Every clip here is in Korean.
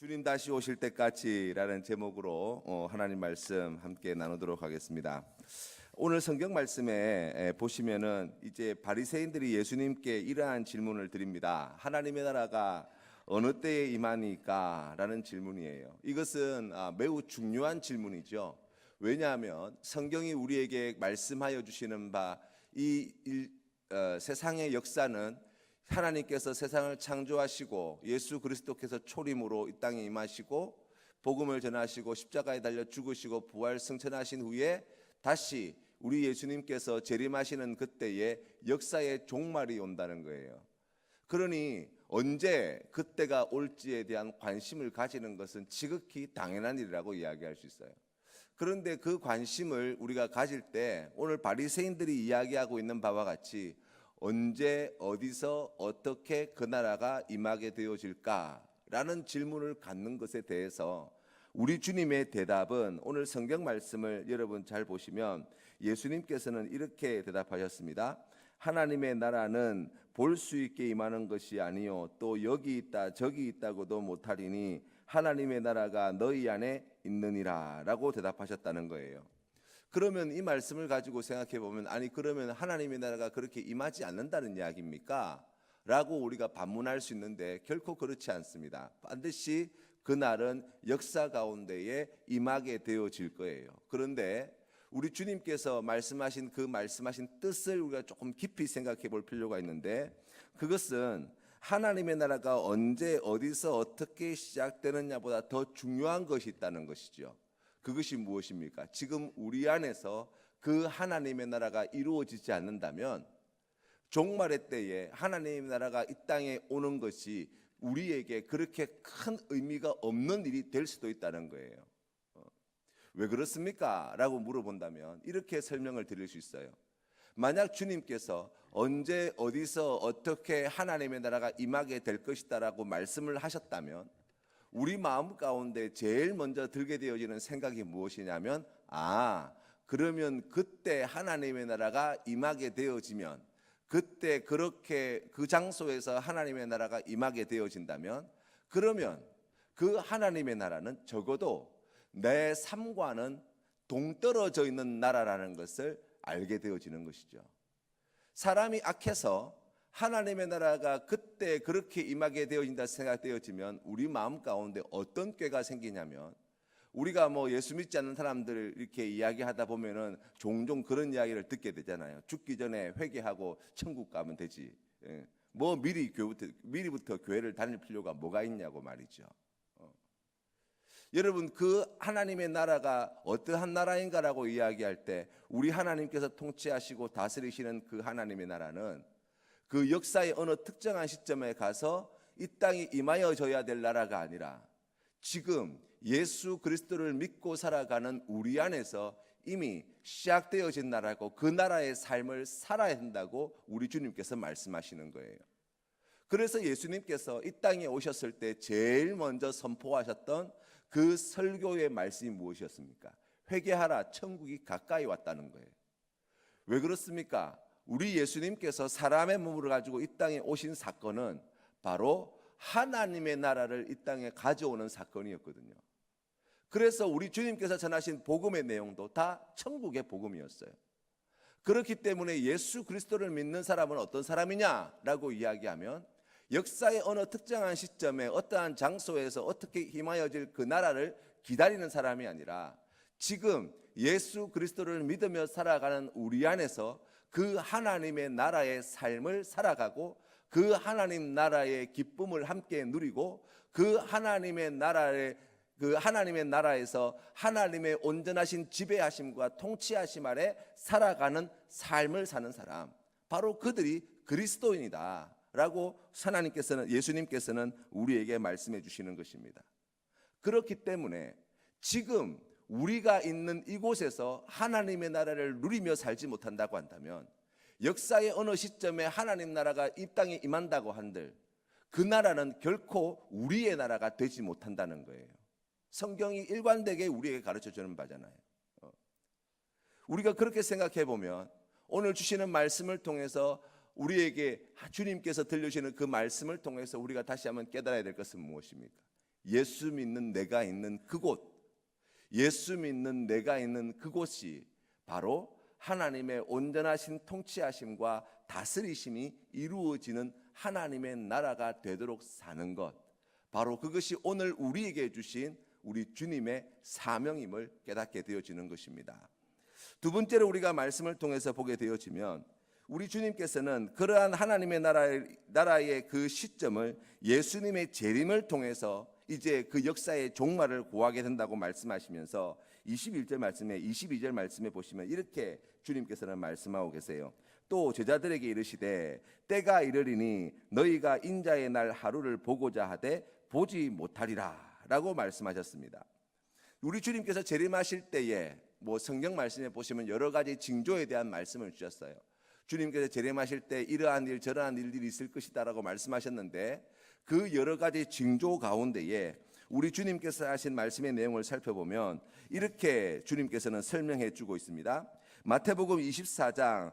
주님 다시 오실 때까지라는 제목으로 어, 하나님 말씀 함께 나누도록 하겠습니다. 오늘 성경 말씀에 에, 보시면은 이제 바리새인들이 예수님께 이러한 질문을 드립니다. 하나님의 나라가 어느 때에 임하니까라는 질문이에요. 이것은 아, 매우 중요한 질문이죠. 왜냐하면 성경이 우리에게 말씀하여 주시는 바이 어, 세상의 역사는 하나님께서 세상을 창조하시고 예수 그리스도께서 초림으로 이 땅에 임하시고 복음을 전하시고 십자가에 달려 죽으시고 부활 승천하신 후에 다시 우리 예수님께서 재림하시는 그때에 역사의 종말이 온다는 거예요. 그러니 언제 그때가 올지에 대한 관심을 가지는 것은 지극히 당연한 일이라고 이야기할 수 있어요. 그런데 그 관심을 우리가 가질 때 오늘 바리새인들이 이야기하고 있는 바와 같이 언제 어디서 어떻게 그 나라가 임하게 되어질까라는 질문을 갖는 것에 대해서 우리 주님의 대답은 오늘 성경 말씀을 여러분 잘 보시면 예수님께서는 이렇게 대답하셨습니다. 하나님의 나라는 볼 수 있게 임하는 것이 아니요 또 여기 있다 저기 있다고도 못하리니 하나님의 나라가 너희 안에 있느니라라고 대답하셨다는 거예요. 그러면 이 말씀을 가지고 생각해 보면 아니 그러면 하나님의 나라가 그렇게 임하지 않는다는 이야기입니까? 라고 우리가 반문할 수 있는데 결코 그렇지 않습니다. 반드시 그날은 역사 가운데에 임하게 되어질 거예요. 그런데 우리 주님께서 말씀하신 그 말씀하신 뜻을 우리가 조금 깊이 생각해 볼 필요가 있는데 그것은 하나님의 나라가 언제 어디서 어떻게 시작되느냐보다 더 중요한 것이 있다는 것이죠. 그것이 무엇입니까? 지금 우리 안에서 그 하나님의 나라가 이루어지지 않는다면 종말의 때에 하나님의 나라가 이 땅에 오는 것이 우리에게 그렇게 큰 의미가 없는 일이 될 수도 있다는 거예요. 어. 왜 그렇습니까? 라고 물어본다면 이렇게 설명을 드릴 수 있어요. 만약 주님께서 언제 어디서 어떻게 하나님의 나라가 임하게 될 것이다라고 말씀을 하셨다면 우리 마음 가운데 제일 먼저 들게 되어지는 생각이 무엇이냐면 아 그러면 그때 하나님의 나라가 임하게 되어지면 그때 그렇게 그 장소에서 하나님의 나라가 임하게 되어진다면 그러면 그 하나님의 나라는 적어도 내 삶과는 동떨어져 있는 나라라는 것을 알게 되어지는 것이죠. 사람이 악해서 하나님의 나라가 그때 그렇게 임하게 되어진다 생각되어지면 우리 마음 가운데 어떤 꾀가 생기냐면 우리가 뭐 예수 믿지 않는 사람들 이렇게 이야기하다 보면은 종종 그런 이야기를 듣게 되잖아요. 죽기 전에 회개하고 천국 가면 되지. 예. 뭐 미리 교부터 미리부터 교회를 다닐 필요가 뭐가 있냐고 말이죠. 어. 여러분 그 하나님의 나라가 어떠한 나라인가라고 이야기할 때 우리 하나님께서 통치하시고 다스리시는 그 하나님의 나라는 그 역사의 어느 특정한 시점에 가서 이 땅이 임하여져야 될 나라가 아니라 지금 예수 그리스도를 믿고 살아가는 우리 안에서 이미 시작되어진 나라고 그 나라의 삶을 살아야 한다고 우리 주님께서 말씀하시는 거예요. 그래서 예수님께서 이 땅에 오셨을 때 제일 먼저 선포하셨던 그 설교의 말씀이 무엇이었습니까? 회개하라 천국이 가까이 왔다는 거예요. 왜 그렇습니까? 우리 예수님께서 사람의 몸을 가지고 이 땅에 오신 사건은 바로 하나님의 나라를 이 땅에 가져오는 사건이었거든요. 그래서 우리 주님께서 전하신 복음의 내용도 다 천국의 복음이었어요. 그렇기 때문에 예수 그리스도를 믿는 사람은 어떤 사람이냐라고 이야기하면 역사의 어느 특정한 시점에 어떠한 장소에서 어떻게 힘하여질 그 나라를 기다리는 사람이 아니라 지금 예수 그리스도를 믿으며 살아가는 우리 안에서 그 하나님의 나라의 삶을 살아가고 그 하나님 나라의 기쁨을 함께 누리고 그 하나님의 나라의 그 하나님의 나라에서 하나님의 온전하신 지배하심과 통치하심 아래 살아가는 삶을 사는 사람 바로 그들이 그리스도인이다 라고 하나님께서는 예수님께서는 우리에게 말씀해 주시는 것입니다. 그렇기 때문에 지금 우리가 있는 이곳에서 하나님의 나라를 누리며 살지 못한다고 한다면 역사의 어느 시점에 하나님 나라가 이 땅에 임한다고 한들 그 나라는 결코 우리의 나라가 되지 못한다는 거예요. 성경이 일관되게 우리에게 가르쳐 주는 바잖아요. 어. 우리가 그렇게 생각해 보면 오늘 주시는 말씀을 통해서 우리에게 주님께서 들려주시는 그 말씀을 통해서 우리가 다시 한번 깨달아야 될 것은 무엇입니까? 예수 믿는 내가 있는 그곳, 예수 믿는 내가 있는 그곳이 바로 하나님의 온전하신 통치하심과 다스리심이 이루어지는 하나님의 나라가 되도록 사는 것. 바로 그것이 오늘 우리에게 주신 우리 주님의 사명임을 깨닫게 되어지는 것입니다. 두 번째로 우리가 말씀을 통해서 보게 되어지면 우리 주님께서는 그러한 하나님의 나라의, 그 시점을 예수님의 재림을 통해서 이제 그 역사의 종말을 고하게 된다고 말씀하시면서 21절 말씀에 22절 말씀에 보시면 이렇게 주님께서는 말씀하고 계세요. 또 제자들에게 이르시되 때가 이르리니 너희가 인자의 날 하루를 보고자 하되 보지 못하리라라고 말씀하셨습니다. 우리 주님께서 재림하실 때에 뭐 성경 말씀에 보시면 여러 가지 징조에 대한 말씀을 주셨어요. 주님께서 재림하실 때 이러한 일 저러한 일들이 있을 것이다라고 말씀하셨는데 그 여러 가지 징조 가운데에 우리 주님께서 하신 말씀의 내용을 살펴보면 이렇게 주님께서는 설명해 주고 있습니다. 마태복음 24장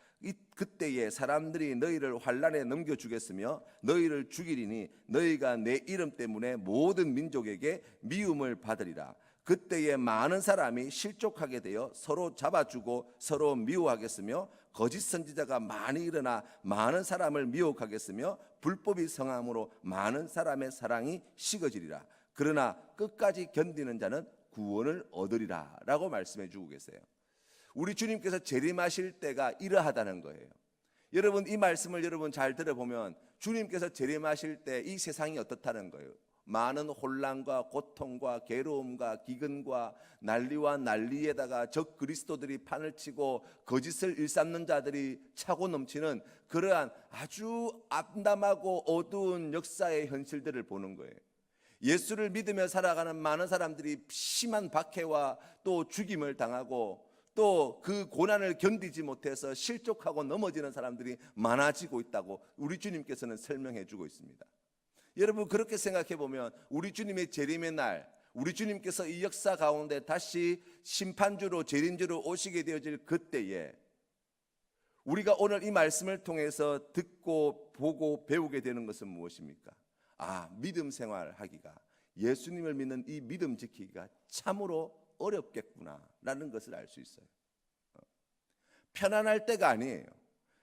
그때에 사람들이 너희를 환란에 넘겨 주겠으며 너희를 죽이리니 너희가 내 이름 때문에 모든 민족에게 미움을 받으리라. 그때에 많은 사람이 실족하게 되어 서로 잡아주고 서로 미워하겠으며 거짓 선지자가 많이 일어나 많은 사람을 미혹하겠으며 불법이 성함으로 많은 사람의 사랑이 식어지리라. 그러나 끝까지 견디는 자는 구원을 얻으리라라고 말씀해 주고 계세요. 우리 주님께서 재림하실 때가 이러하다는 거예요. 여러분 이 말씀을 여러분 잘 들어보면 주님께서 재림하실 때 이 세상이 어떻다는 거예요. 많은 혼란과 고통과 괴로움과 기근과 난리와 난리에다가 적 그리스도들이 판을 치고 거짓을 일삼는 자들이 차고 넘치는 그러한 아주 암담하고 어두운 역사의 현실들을 보는 거예요. 예수를 믿으며 살아가는 많은 사람들이 심한 박해와 또 죽임을 당하고 또 그 고난을 견디지 못해서 실족하고 넘어지는 사람들이 많아지고 있다고 우리 주님께서는 설명해 주고 있습니다. 여러분 그렇게 생각해 보면 우리 주님의 재림의 날 우리 주님께서 이 역사 가운데 다시 심판주로 재림주로 오시게 되어질 그때에 우리가 오늘 이 말씀을 통해서 듣고 보고 배우게 되는 것은 무엇입니까? 아, 믿음 생활하기가 예수님을 믿는 이 믿음 지키기가 참으로 어렵겠구나라는 것을 알 수 있어요. 어. 편안할 때가 아니에요.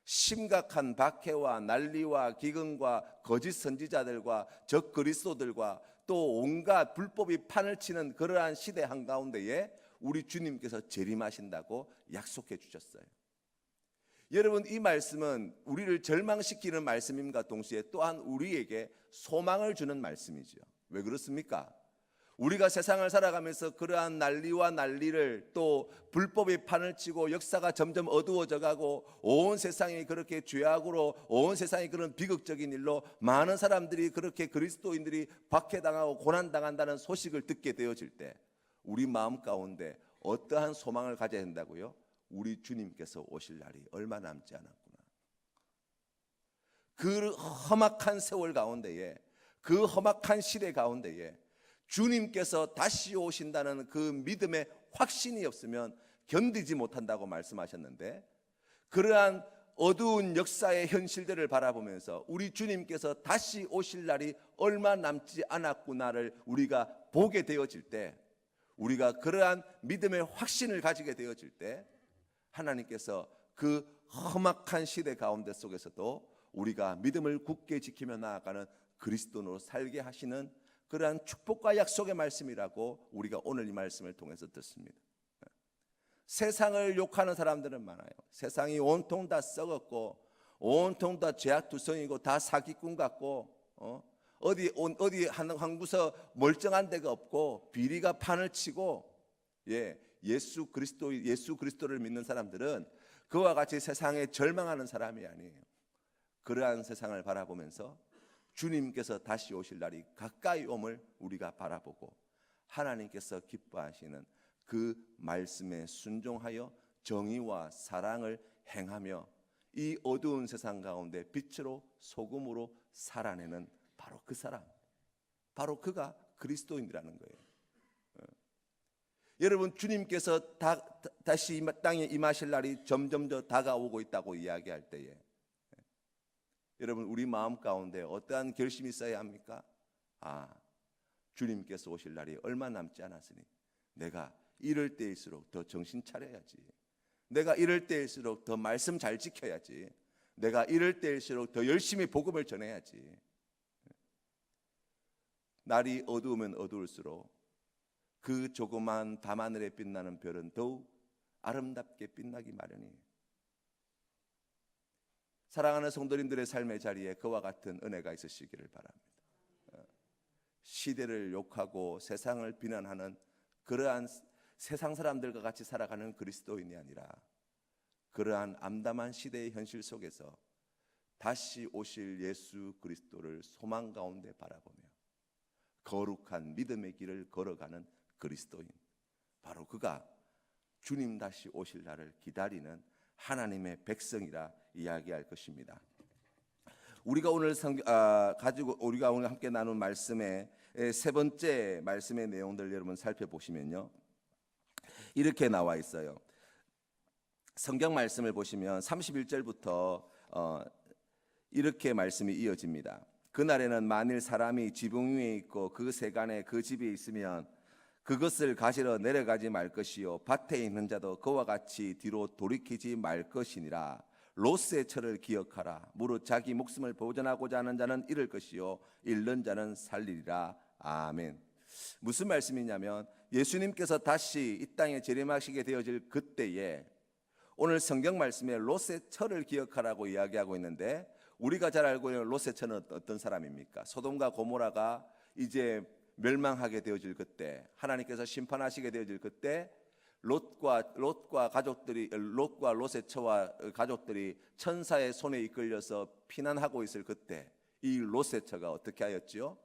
심각한 박해와 난리와 기근과 거짓 선지자들과 적 그리스도들과 또 온갖 불법이 판을 치는 그러한 시대 한가운데에 우리 주님께서 재림하신다고 약속해 주셨어요. 여러분 이 말씀은 우리를 절망시키는 말씀임과 동시에 또한 우리에게 소망을 주는 말씀이죠. 왜 그렇습니까? 우리가 세상을 살아가면서 그러한 난리와 난리를 또 불법의 판을 치고 역사가 점점 어두워져 가고 온 세상이 그렇게 죄악으로 온 세상이 그런 비극적인 일로 많은 사람들이 그렇게 그리스도인들이 박해당하고 고난당한다는 소식을 듣게 되어질 때 우리 마음 가운데 어떠한 소망을 가져야 된다고요? 우리 주님께서 오실 날이 얼마 남지 않았구나. 그 험악한 세월 가운데에 그 험악한 시대 가운데에 주님께서 다시 오신다는 그 믿음의 확신이 없으면 견디지 못한다고 말씀하셨는데 그러한 어두운 역사의 현실들을 바라보면서 우리 주님께서 다시 오실 날이 얼마 남지 않았구나를 우리가 보게 되어질 때 우리가 그러한 믿음의 확신을 가지게 되어질 때 하나님께서 그 험악한 시대 가운데 속에서도 우리가 믿음을 굳게 지키며 나아가는 그리스도로 살게 하시는 그러한 축복과 약속의 말씀이라고 우리가 오늘 이 말씀을 통해서 듣습니다. 세상을 욕하는 사람들은 많아요. 세상이 온통 다 썩었고 온통 다 죄악투성이고 다 사기꾼 같고 어? 어디 어디 한, 한 구석 멀쩡한 데가 없고 비리가 판을 치고 예 예수 그리스도 예수 그리스도를 믿는 사람들은 그와 같이 세상에 절망하는 사람이 아니에요. 그러한 세상을 바라보면서 주님께서 다시 오실 날이 가까이 옴을 우리가 바라보고 하나님께서 기뻐하시는 그 말씀에 순종하여 정의와 사랑을 행하며 이 어두운 세상 가운데 빛으로 소금으로 살아내는 바로 그 사람, 바로 그가 그리스도인이라는 거예요. 어. 여러분 주님께서 다, 다, 시 땅에 임하실 날이 점점 더 다가오고 있다고 이야기할 때에 예. 여러분 우리 마음 가운데 어떠한 결심이 있어야 합니까? 아 주님께서 오실 날이 얼마 남지 않았으니 내가 이럴 때일수록 더 정신 차려야지. 내가 이럴 때일수록 더 말씀 잘 지켜야지. 내가 이럴 때일수록 더 열심히 복음을 전해야지. 날이 어두우면 어두울수록 그 조그만 밤하늘에 빛나는 별은 더욱 아름답게 빛나기 마련이에요. 사랑하는 성도님들의 삶의 자리에 그와 같은 은혜가 있으시기를 바랍니다. 어, 시대를 욕하고 세상을 비난하는 그러한 세상 사람들과 같이 살아가는 그리스도인이 아니라 그러한 암담한 시대의 현실 속에서 다시 오실 예수 그리스도를 소망 가운데 바라보며 거룩한 믿음의 길을 걸어가는 그리스도인 바로 그가 주님 다시 오실 날을 기다리는 하나님의 백성이라 이야기할 것입니다. 우리가 오늘 성, 아, 가지고 우리가 오늘 함께 나눈 말씀의 세 번째 말씀의 내용들 여러분 살펴보시면요. 이렇게 나와 있어요. 성경 말씀을 보시면 31절부터 어, 이렇게 말씀이 이어집니다. 그날에는 만일 사람이 지붕 위에 있고 그 세간에 그 집에 있으면 그것을 가지러 내려가지 말 것이요. 밭에 있는 자도 그와 같이 뒤로 돌이키지 말 것이니라. 로스의 철을 기억하라. 무릇 자기 목숨을 보존하고자 하는 자는 잃을 것이요. 잃는 자는 살리리라. 아멘. 무슨 말씀이냐면 예수님께서 다시 이 땅에 재림하시게 되어질 그때에 오늘 성경 말씀에 롯의 철을 기억하라고 이야기하고 있는데 우리가 잘 알고 있는 롯의 철은 어떤 사람입니까? 소돔과 고모라가 이제 멸망하게 되어질 그때 하나님께서 심판하시게 되어질 그때 롯과 롯과 가족들이 롯과 롯의 처와 가족들이 천사의 손에 이끌려서 피난하고 있을 그때 이 롯의 처가 어떻게 하였지요?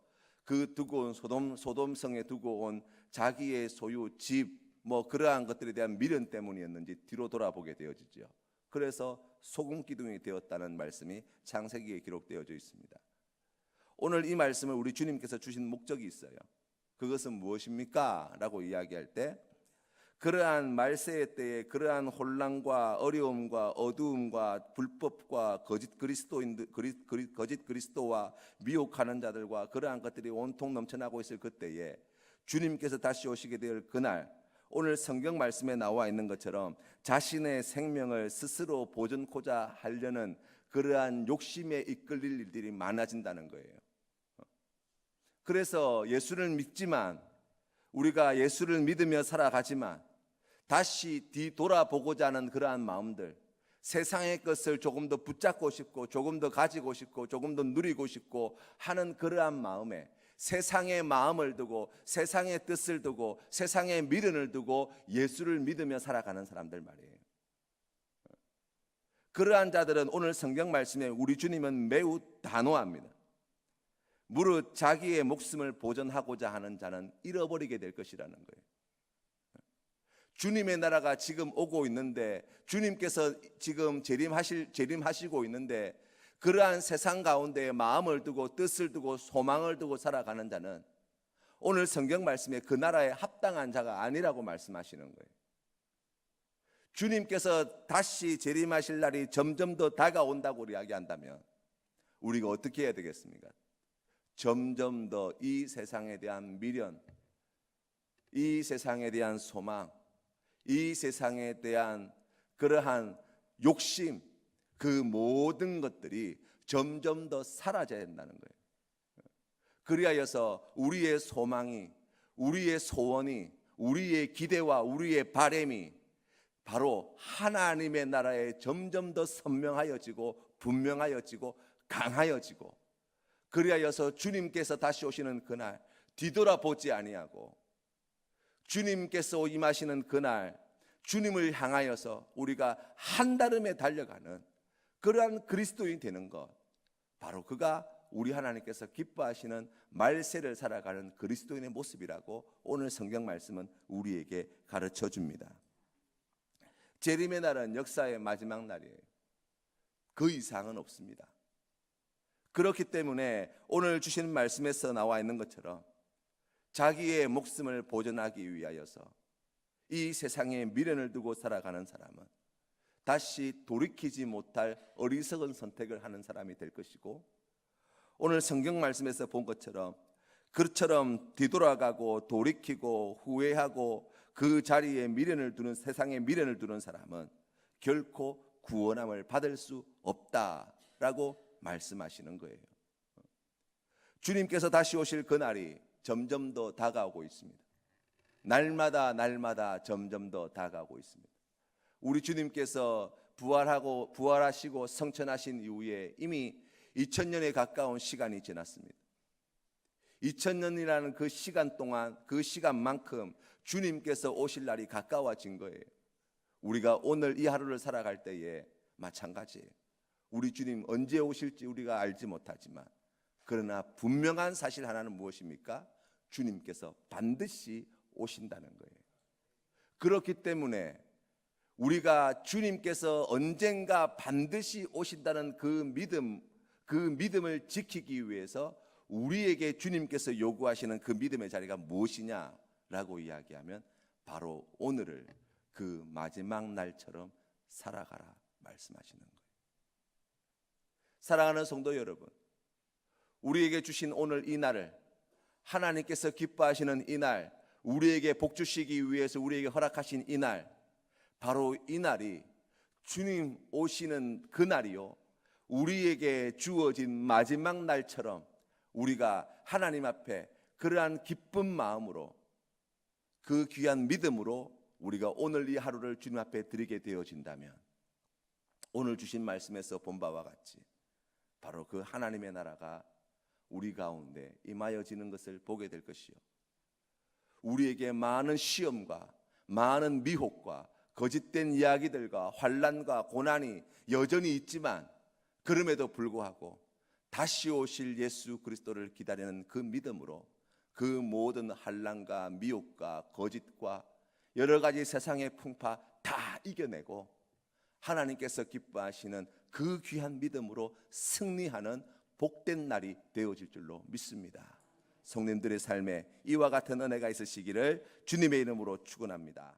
그 두고 온 소돔 소돔성에 두고 온 자기의 소유 집 뭐 그러한 것들에 대한 미련 때문이었는지 뒤로 돌아보게 되어지죠. 그래서 소금 기둥이 되었다는 말씀이 창세기에 기록되어져 있습니다. 오늘 이 말씀을 우리 주님께서 주신 목적이 있어요. 그것은 무엇입니까? 라고 이야기할 때 그러한 말세의 때에 그러한 혼란과 어려움과 어두움과 불법과 거짓 그리스도인 그리, 그리, 거짓 그리스도와 미혹하는 자들과 그러한 것들이 온통 넘쳐나고 있을 그때에 주님께서 다시 오시게 될 그날 오늘 성경 말씀에 나와 있는 것처럼 자신의 생명을 스스로 보존코자 하려는 그러한 욕심에 이끌릴 일들이 많아진다는 거예요. 그래서 예수를 믿지만 우리가 예수를 믿으며 살아가지만 다시 뒤돌아보고자 하는 그러한 마음들 세상의 것을 조금 더 붙잡고 싶고 조금 더 가지고 싶고 조금 더 누리고 싶고 하는 그러한 마음에 세상의 마음을 두고 세상의 뜻을 두고 세상의 미련을 두고 예수를 믿으며 살아가는 사람들 말이에요. 그러한 자들은 오늘 성경 말씀에 우리 주님은 매우 단호합니다. 무릇 자기의 목숨을 보존하고자 하는 자는 잃어버리게 될 것이라는 거예요. 주님의 나라가 지금 오고 있는데 주님께서 지금 재림하실 재림하시고 있는데 그러한 세상 가운데 마음을 두고 뜻을 두고 소망을 두고 살아가는 자는 오늘 성경 말씀에 그 나라에 합당한 자가 아니라고 말씀하시는 거예요. 주님께서 다시 재림하실 날이 점점 더 다가온다고 이야기한다면 우리가 어떻게 해야 되겠습니까? 점점 더 이 세상에 대한 미련, 이 세상에 대한 소망, 이 세상에 대한 그러한 욕심, 그 모든 것들이 점점 더 사라져야 된다는 거예요. 그리하여서 우리의 소망이, 우리의 소원이, 우리의 기대와 우리의 바램이 바로 하나님의 나라에 점점 더 선명하여지고 분명하여지고 강하여지고 그리하여서 주님께서 다시 오시는 그날 뒤돌아보지 아니하고 주님께서 임하시는 그날 주님을 향하여서 우리가 한달음에 달려가는 그러한 그리스도인이 되는 것 바로 그가 우리 하나님께서 기뻐하시는 말세를 살아가는 그리스도인의 모습이라고 오늘 성경 말씀은 우리에게 가르쳐 줍니다. 재림의 날은 역사의 마지막 날이에요. 그 이상은 없습니다. 그렇기 때문에 오늘 주신 말씀에서 나와 있는 것처럼 자기의 목숨을 보존하기 위하여서 이 세상에 미련을 두고 살아가는 사람은 다시 돌이키지 못할 어리석은 선택을 하는 사람이 될 것이고 오늘 성경 말씀에서 본 것처럼 그처럼 뒤돌아가고 돌이키고 후회하고 그 자리에 미련을 두는 세상에 미련을 두는 사람은 결코 구원함을 받을 수 없다라고 말씀하시는 거예요. 주님께서 다시 오실 그날이 점점 더 다가오고 있습니다. 날마다 날마다 점점 더 다가오고 있습니다. 우리 주님께서 부활하고 부활하시고 성천하신 이후에 이미 2000년에 가까운 시간이 지났습니다. 2000년이라는 그 시간 동안 그 시간만큼 주님께서 오실 날이 가까워진 거예요. 우리가 오늘 이 하루를 살아갈 때에 마찬가지예요. 우리 주님 언제 오실지 우리가 알지 못하지만 그러나 분명한 사실 하나는 무엇입니까? 주님께서 반드시 오신다는 거예요. 그렇기 때문에 우리가 주님께서 언젠가 반드시 오신다는 그 믿음, 그 믿음을 지키기 위해서 우리에게 주님께서 요구하시는 그 믿음의 자리가 무엇이냐라고 이야기하면 바로 오늘을 그 마지막 날처럼 살아가라 말씀하시는 거예요. 사랑하는 성도 여러분, 우리에게 주신 오늘 이 날을 하나님께서 기뻐하시는 이 날, 우리에게 복 주시기 위해서 우리에게 허락하신 이 날, 바로 이 날이 주님 오시는 그 날이요. 우리에게 주어진 마지막 날처럼 우리가 하나님 앞에 그러한 기쁜 마음으로 그 귀한 믿음으로 우리가 오늘 이 하루를 주님 앞에 드리게 되어진다면 오늘 주신 말씀에서 본 바와 같이 바로 그 하나님의 나라가 우리 가운데 임하여지는 것을 보게 될 것이요. 우리에게 많은 시험과 많은 미혹과 거짓된 이야기들과 환란과 고난이 여전히 있지만 그럼에도 불구하고 다시 오실 예수 그리스도를 기다리는 그 믿음으로 그 모든 환란과 미혹과 거짓과 여러 가지 세상의 풍파 다 이겨내고 하나님께서 기뻐하시는 그 귀한 믿음으로 승리하는 복된 날이 되어질 줄로 믿습니다. 성님들의 삶에 이와 같은 은혜가 있으시기를 주님의 이름으로 축원합니다.